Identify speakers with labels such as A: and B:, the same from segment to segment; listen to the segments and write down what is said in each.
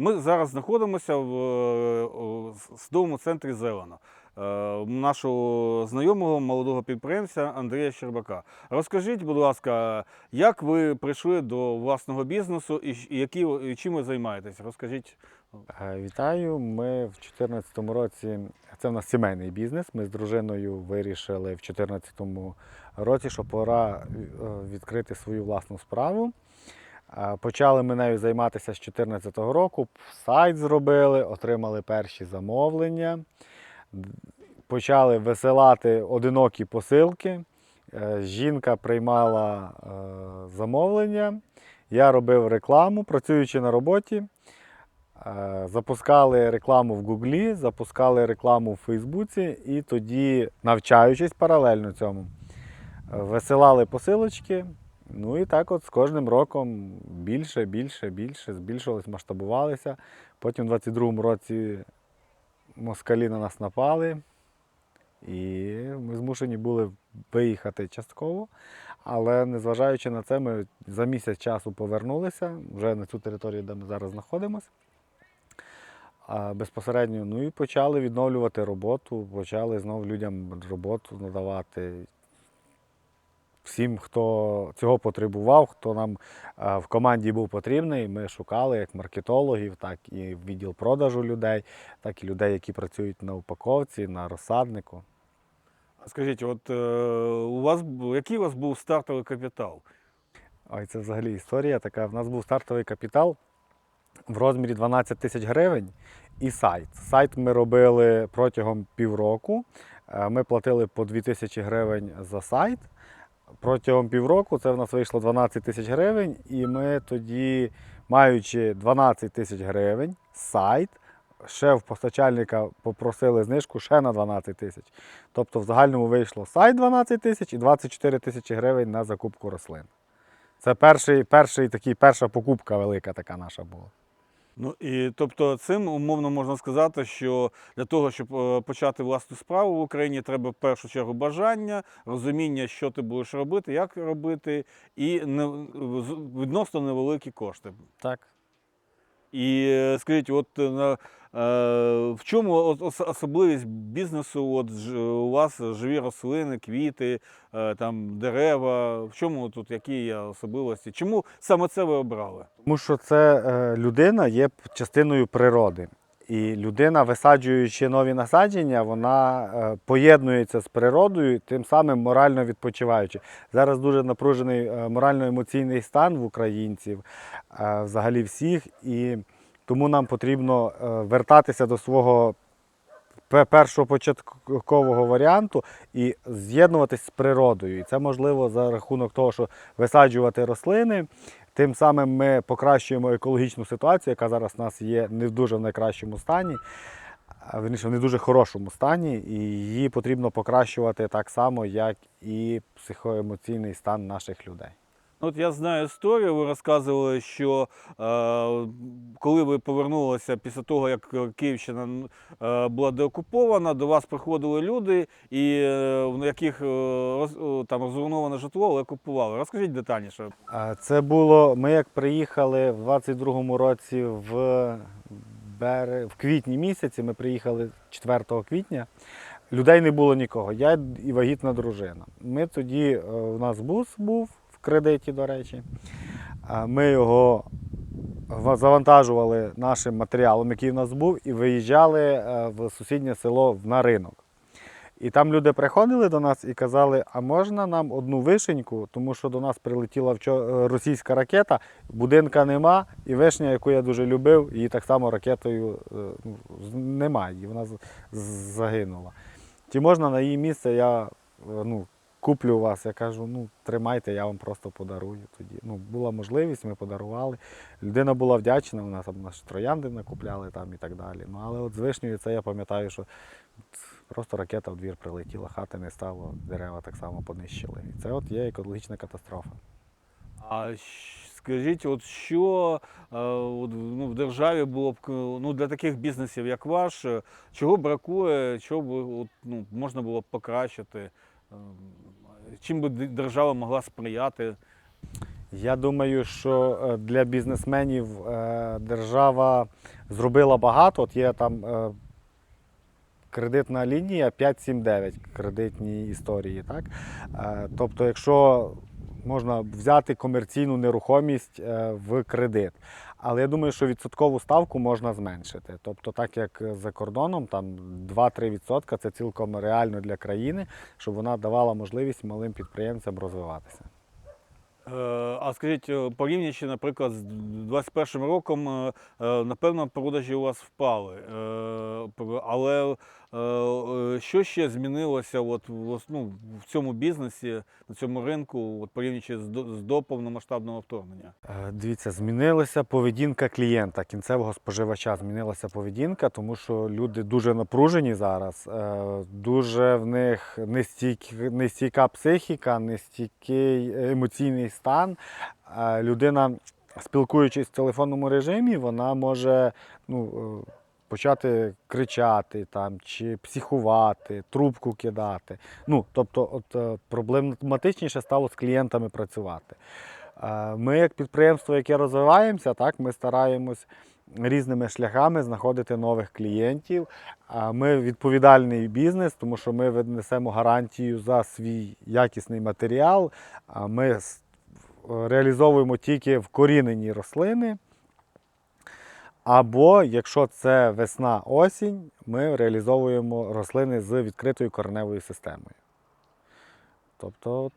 A: Ми зараз знаходимося в е, судовому центрі Зелено. е, Нашого знайомого молодого підприємця Андрія Щербака. Розкажіть, будь ласка, як ви прийшли до власного бізнесу і які і чим ви займаєтесь? Розкажіть.
B: Е, Вітаю. Ми в 2014 році, це в нас сімейний бізнес. Ми з дружиною вирішили в 2014 році, що пора відкрити свою власну справу. Почали ми нею займатися з 2014 року. Сайт зробили, отримали перші замовлення. Почали висилати одинокі посилки. Е, Жінка приймала е, замовлення. Я робив рекламу, працюючи на роботі. Е, Запускали рекламу в Гуглі, запускали рекламу в Фейсбуці і тоді, навчаючись паралельно цьому, висилали посилочки. Ну і так от з кожним роком більше, більше, більше, збільшувалось, масштабувалися. Потім у 22-му році москалі на нас напали, і ми змушені були виїхати частково. Але незважаючи на це, ми за місяць часу повернулися вже на цю територію, де ми зараз знаходимося. Безпосередньо, ну і почали відновлювати роботу, почали знову людям роботу надавати. Всім, хто цього потребував, хто нам е, в команді був потрібний, ми шукали як маркетологів, так і в відділ продажу людей, так і людей, які працюють на упаковці, на розсаднику.
A: Скажіть, от е, у вас який у вас був стартовий капітал?
B: Ой, це взагалі історія така. В нас був стартовий капітал в розмірі 12 тисяч гривень і сайт. Сайт ми робили протягом півроку. Е, Ми платили по 2 тисячі гривень за сайт. Протягом півроку це в нас вийшло 12 тисяч гривень, і ми тоді, маючи 12 тисяч гривень, сайт, ще в постачальника попросили знижку ще на 12 тисяч. Тобто в загальному вийшло сайт 12 тисяч і 24 тисячі гривень на закупку рослин. Це перший, перший такий, перша покупка велика така наша була.
A: Ну і тобто, цим умовно можна сказати, що для того, щоб е, почати власну справу в Україні, треба в першу чергу бажання, розуміння, що ти будеш робити, як робити, і не, відносно невеликі кошти.
B: Так.
A: І е, скажіть, от е, на, в чому особливість бізнесу? От у вас живі рослини, квіти, е, там дерева. В чому тут які є особливості? Чому саме це ви обрали?
B: Тому що це е, людина є частиною природи. І людина, висаджуючи нові насадження, вона е, поєднується з природою, тим самим морально відпочиваючи. Зараз дуже напружений е, морально-емоційний стан в українців, е, взагалі всіх, і тому нам потрібно е, вертатися до свого пе- першопочаткового варіанту і з'єднуватись з природою. І це можливо за рахунок того, що висаджувати рослини. Тим самим ми покращуємо екологічну ситуацію, яка зараз у нас є не в дуже в найкращому стані, верніше в не дуже хорошому стані, і її потрібно покращувати так само, як і психоемоційний стан наших людей.
A: Ну, От я знаю історію, ви розказували, що е, коли ви повернулися після того, як е, Київщина е, була деокупована, до вас приходили люди, і е, в яких там розруйноване житло, але купували. Розкажіть детальніше.
B: Це було, ми як приїхали в 22-му році в, бере- в квітні місяці, ми приїхали 4 квітня. Людей не було нікого. Я і вагітна дружина. Ми тоді, у нас бус був в кредиті, до речі. Ми його завантажували нашим матеріалом, який в нас був, і виїжджали е, в сусіднє село на ринок. І там люди приходили до нас і казали, а можна нам одну вишеньку, тому що до нас прилетіла е, російська ракета, будинка нема, і вишня, яку я дуже любив, її так само ракетою е, ну, немає, і вона загинула. Чи можна на її місце я ну, куплю вас? Я кажу, ну тримайте, я вам просто подарую тоді. Ну, була можливість, ми подарували. Людина була вдячна, вона там наші троянди накупляли там і так далі. Ну, але от з вишнею це я пам'ятаю, що Просто ракета в двір прилетіла, хати не стало, дерева так само понищили. І це от є екологічна катастрофа.
A: А скажіть, от що е, от, ну, в державі було б ну, для таких бізнесів, як ваш, е, чого бракує, чого б от, ну, можна було б покращити? Чим би держава могла сприяти?
B: Я думаю, що е, для бізнесменів е, держава зробила багато. От є там е, кредитна лінія 579 кредитні історії. Так? Тобто, якщо можна взяти комерційну нерухомість е, в кредит. Але я думаю, що відсоткову ставку можна зменшити. Тобто, так як за кордоном, там 2-3% це цілком реально для країни, щоб вона давала можливість малим підприємцям розвиватися.
A: Е, А скажіть, е, порівнюючи, наприклад, з 2021 роком, напевно, продажі у вас впали. Але що ще змінилося от, ну, в цьому бізнесі, на цьому ринку, от, порівнюючи з до, повномасштабного вторгнення?
B: Е, Дивіться, змінилася поведінка клієнта, кінцевого споживача. Змінилася поведінка, тому що люди дуже напружені зараз. е, Дуже в них нестійк- нестійка психіка, нестійкий емоційний стан. Е, Людина, спілкуючись в телефонному режимі, вона може ну, е, почати кричати там, чи психувати, трубку кидати. Ну, тобто, от, е, проблематичніше стало з клієнтами працювати. Е, Ми, як підприємство, яке розвиваємося, так, ми стараємось різними шляхами знаходити нових клієнтів. Ми відповідальний бізнес, тому що ми несемо гарантію за свій якісний матеріал. Ми реалізовуємо тільки вкорінені рослини. Або, якщо це весна-осінь, ми реалізовуємо рослини з відкритою кореневою системою. Тобто, от,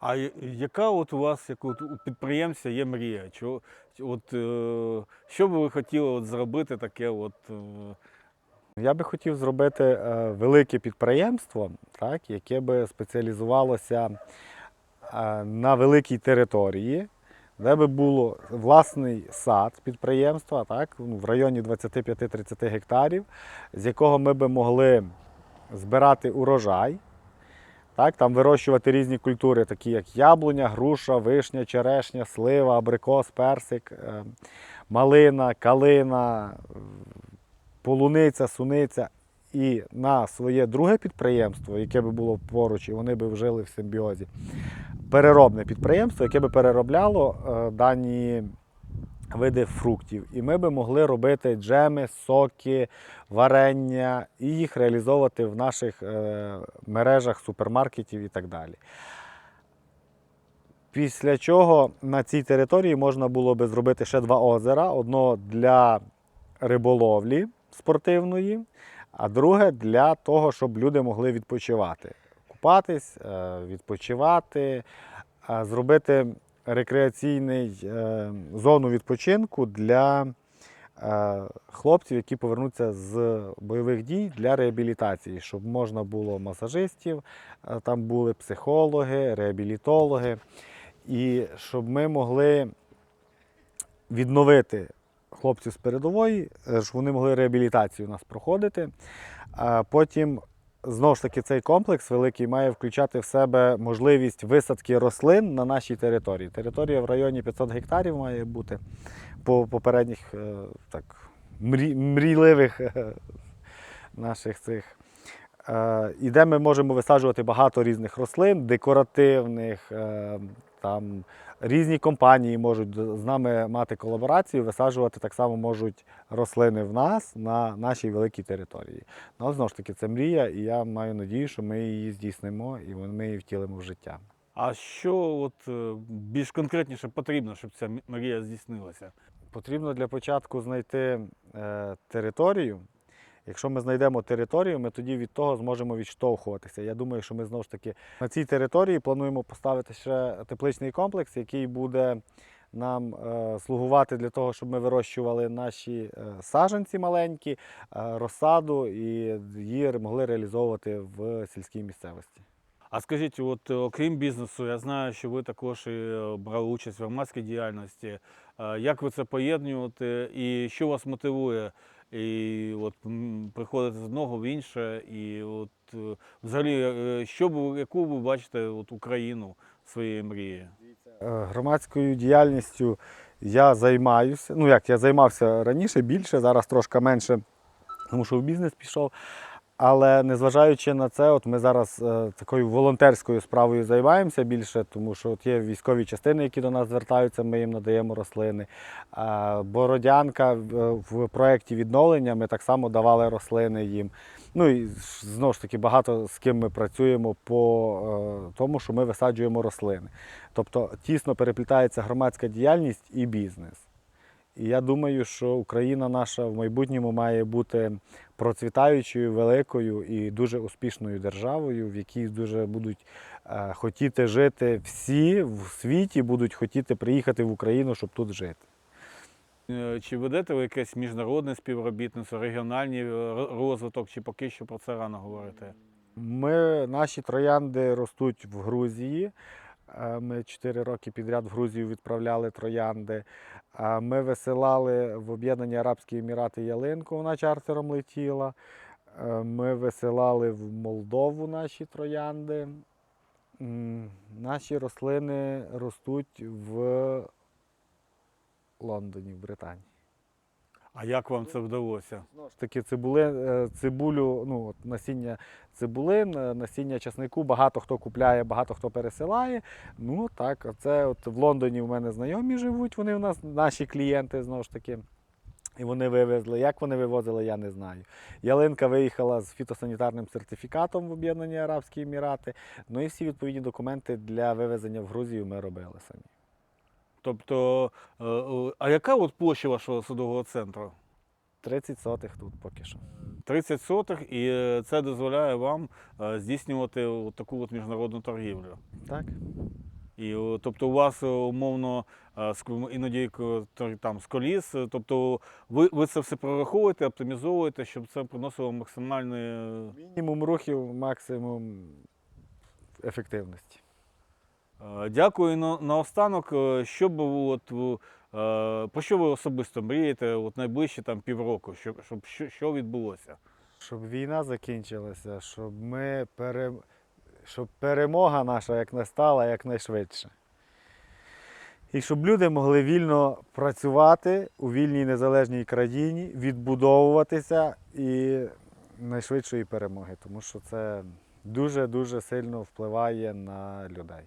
A: А яка от у вас, як от у підприємця, є мрія? Чо, от, е, що би ви хотіли от зробити таке? От, е,
B: Я би хотів зробити е, велике підприємство, так, яке би спеціалізувалося е, на великій території, де би було власний сад підприємства, так, ну, в районі 25-30 гектарів, з якого ми би могли збирати урожай. Так, там вирощувати різні культури, такі як яблуня, груша, вишня, черешня, слива, абрикос, персик, е, малина, калина, полуниця, суниця. І на своє друге підприємство, яке би було поруч, і вони би жили в симбіозі, переробне підприємство, яке би переробляло е, дані види фруктів. І ми би могли робити джеми, соки, варення і їх реалізовувати в наших е, мережах супермаркетів і так далі. Після чого на цій території можна було би зробити ще два озера: одно для риболовлі спортивної, а друге для того, щоб люди могли відпочивати. Купатись, е, відпочивати, е, зробити рекреаційний е, зону відпочинку для хлопців, які повернуться з бойових дій для реабілітації, щоб можна було масажистів, там були психологи, реабілітологи, і щоб ми могли відновити хлопців з передової, щоб вони могли реабілітацію у нас проходити. Потім знову ж таки цей комплекс великий має включати в себе можливість висадки рослин на нашій території. Територія в районі 500 гектарів має бути по попередніх е, так, мрі, мрійливих е, наших цих. Е, І де ми можемо висаджувати багато різних рослин, декоративних, там різні компанії можуть з нами мати колаборацію, висаджувати так само можуть рослини в нас на нашій великій території. Ну, знову ж таки, це мрія, і я маю надію, що ми її здійснимо і ми її втілимо в життя.
A: а що от, е, більш конкретніше потрібно, щоб ця мрія здійснилася?
B: Потрібно для початку знайти е, територію. Якщо ми знайдемо територію, ми тоді від того зможемо відштовхуватися. Я думаю, що ми знову ж таки на цій території плануємо поставити ще тепличний комплекс, який буде нам е, слугувати для того, щоб ми вирощували наші е, саджанці маленькі, е, розсаду і її могли реалізовувати в сільській місцевості.
A: А скажіть, от окрім бізнесу, я знаю, що ви також брали участь в громадській діяльності. Як ви це поєднуєте і що вас мотивує? І от приходити з одного в інше, і от е, взагалі, е, що б, яку ви бачите от Україну своєї мрії?
B: Е, Громадською діяльністю я займаюся. Ну як я займався раніше більше, зараз трошки менше, тому що в бізнес пішов. Але незважаючи на це, от ми зараз е, такою волонтерською справою займаємося більше, тому що от є військові частини, які до нас звертаються, ми їм надаємо рослини. Бородянка в, в проєкті відновлення ми так само давали рослини їм. Ну і знову ж таки багато з ким ми працюємо по е, тому, що ми висаджуємо рослини. Тобто тісно переплітається громадська діяльність і бізнес. І я думаю, що Україна наша в майбутньому має бути процвітаючою, великою і дуже успішною державою, в якій дуже будуть е, хотіти жити всі в світі, будуть хотіти приїхати в Україну, щоб тут жити.
A: Е, Чи ведете ви якесь міжнародне співробітництво, регіональний е, розвиток, чи поки що про це рано говорити?
B: Ми, наші троянди ростуть в Грузії. Е, Ми 4 роки підряд в Грузію відправляли троянди. Е, Ми висилали в Об'єднані Арабські Емірати ялинку, вона чартером летіла. Е, Ми висилали в Молдову наші троянди. Наші рослини ростуть в Лондоні, в Британії.
A: А як вам це вдалося?
B: Знову ж таки, цибули, е, цибулю, ну, от насіння цибулин, е, насіння часнику, багато хто купляє, багато хто пересилає. Ну так, це от в Лондоні в мене знайомі живуть, вони у нас наші клієнти знову ж таки. І вони вивезли. Як вони вивозили, я не знаю. Ялинка виїхала з фітосанітарним сертифікатом в Об'єднані Арабські Емірати. Ну і всі відповідні документи для вивезення в Грузію ми робили самі.
A: Тобто, е, е, а яка от площа вашого садового центру?
B: 30 сотих тут поки що.
A: 30 сотих, і е, це дозволяє вам здійснювати от таку от міжнародну торгівлю.
B: Так?
A: І тобто у вас умовно іноді там з коліс, тобто ви, ви це все прораховуєте, оптимізовуєте, щоб це приносило максимальний.
B: Мінімум рухів, максимум ефективності.
A: Е, Дякую. На, наостанок, е, що б от, е, про що ви особисто мрієте от найближчі там півроку, щоб, щоб що, що відбулося?
B: Щоб війна закінчилася, щоб ми пере... щоб перемога наша як настала якнайшвидше. І щоб люди могли вільно працювати у вільній незалежній країні, відбудовуватися і найшвидшої перемоги, тому що це дуже-дуже сильно впливає на людей.